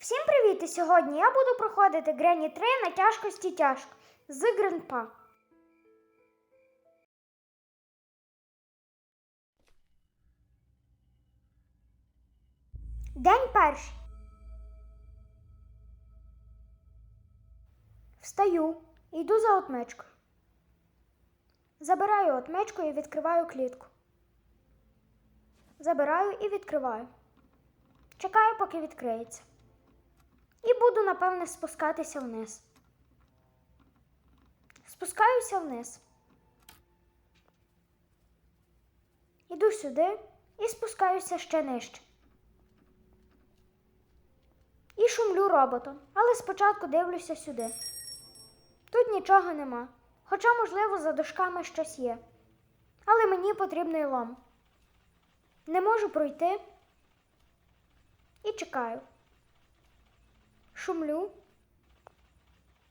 Всім привіт! І сьогодні я буду проходити Грені 3 на тяжкості тяжко з Гренпа. День перший. Встаю, йду за отмичкою. Забираю отмичку і відкриваю клітку. Забираю і відкриваю. Чекаю, поки відкриється. І буду, напевне, спускатися вниз. Спускаюся вниз. Іду сюди і спускаюся ще нижче. І шумлю роботом, але спочатку дивлюся сюди. Тут нічого нема, хоча, можливо, за дошками щось є. Але мені потрібний лом. Не можу пройти і чекаю. Шумлю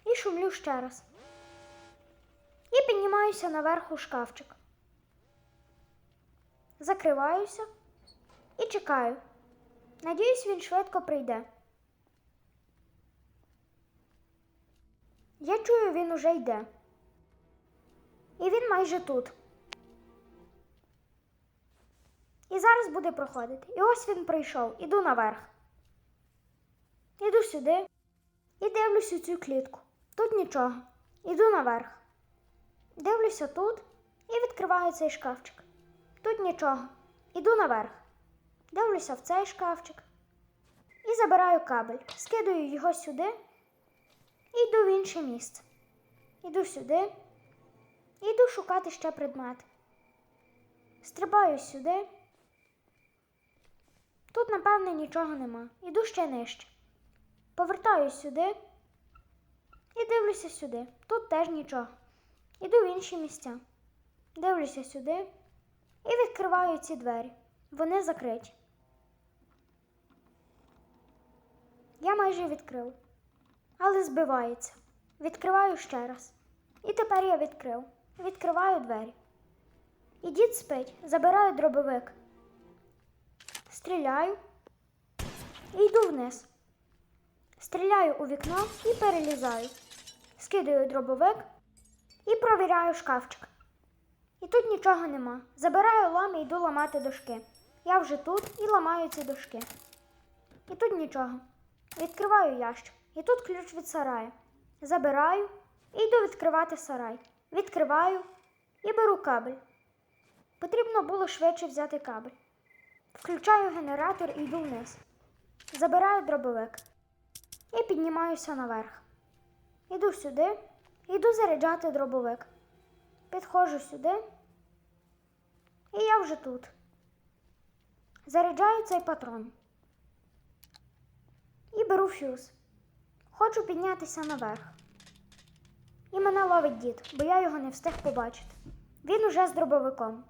і шумлю ще раз. І піднімаюся наверх у шкафчик. Закриваюся і чекаю. Надіюсь, він швидко прийде. Я чую, він уже йде. І він майже тут. І зараз буде проходити. І ось він прийшов. Іду наверх. Іду сюди і дивлюся цю клітку. Тут нічого. Іду наверх. Дивлюся тут і відкриваю цей шкафчик. Тут нічого. Іду наверх. Дивлюся в цей шкафчик. І забираю кабель. Скидаю його сюди і йду в інше місце. Іду сюди. І йду шукати ще предмети. Стрибаю сюди. Тут, напевне, нічого нема. Іду ще нижче. Повертаюсь сюди і дивлюся сюди. Тут теж нічого. Іду в інші місця. Дивлюся сюди і відкриваю ці двері. Вони закриті. Я майже відкрив, але збивається. Відкриваю ще раз. І тепер я відкрив. Відкриваю двері. І дід спить, забираю дробовик. Стріляю і йду вниз. Стріляю у вікно і перелізаю. Скидаю дробовик і провіряю шкафчик. І тут нічого нема. Забираю лом і йду ламати дошки. Я вже тут і ламаю ці дошки. І тут нічого. Відкриваю ящик. І тут ключ від сараю. Забираю і йду відкривати сарай. Відкриваю і беру кабель. Потрібно було швидше взяти кабель. Включаю генератор і йду вниз. Забираю дробовик і піднімаюся наверх. Іду сюди, йду заряджати дробовик. Підходжу сюди, і я вже тут. Заряджаю цей патрон. І беру фюз. Хочу піднятися наверх. І мене ловить дід, бо я його не встиг побачити. Він уже з дробовиком.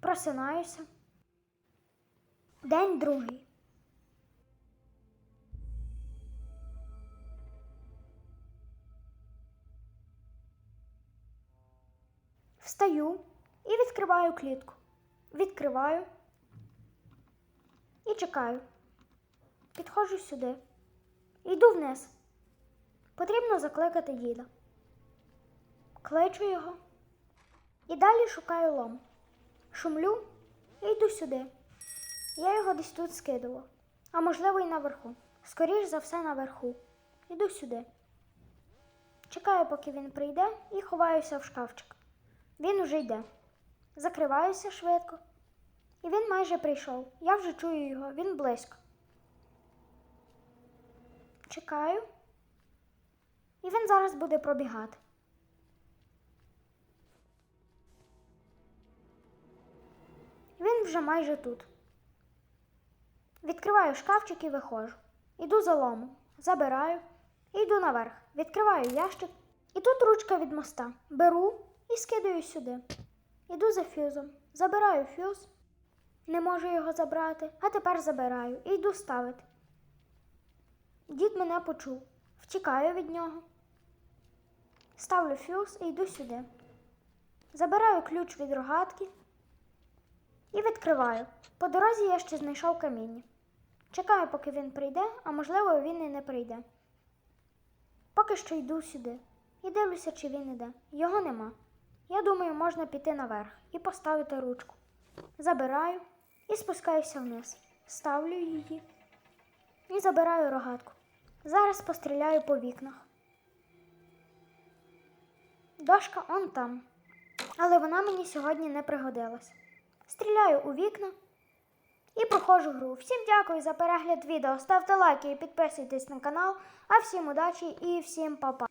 Просинаюся. День другий. Встаю і відкриваю клітку. Відкриваю і чекаю. Підходжу сюди. Йду вниз. Потрібно закликати діда. Кличу його і далі шукаю лом. Шумлю і йду сюди. Я його десь тут скидував, а можливо, і наверху. Скоріш за все, наверху. Іду сюди. Чекаю, поки він прийде, і ховаюся в шкафчик. Він уже йде. Закриваюся швидко. І він майже прийшов. Я вже чую його, він близько. Чекаю. І він зараз буде пробігати. Він вже майже тут. Відкриваю шкафчик і виходжу. Іду за ломом, забираю і йду наверх. Відкриваю ящик. І тут ручка від моста. Беру і скидаю сюди. Іду за фюзом. Забираю фюз. Не можу його забрати, а тепер забираю і йду ставити. Дід мене почув. Втікаю від нього. Ставлю фюз і йду сюди. Забираю ключ від рогатки і відкриваю. По дорозі я ще знайшов каміння. Чекаю, поки він прийде, а можливо, він і не прийде. Поки що йду сюди і дивлюся, чи він іде. Його нема. Я думаю, можна піти наверх і поставити ручку. Забираю і спускаюся вниз. Ставлю її і забираю рогатку. Зараз постріляю по вікнах. Дошка он там. Але вона мені сьогодні не пригодилась. Стріляю у вікна і проходжу гру. Всім дякую за перегляд відео. Ставте лайки і підписуйтесь на канал. А всім удачі і всім па-па.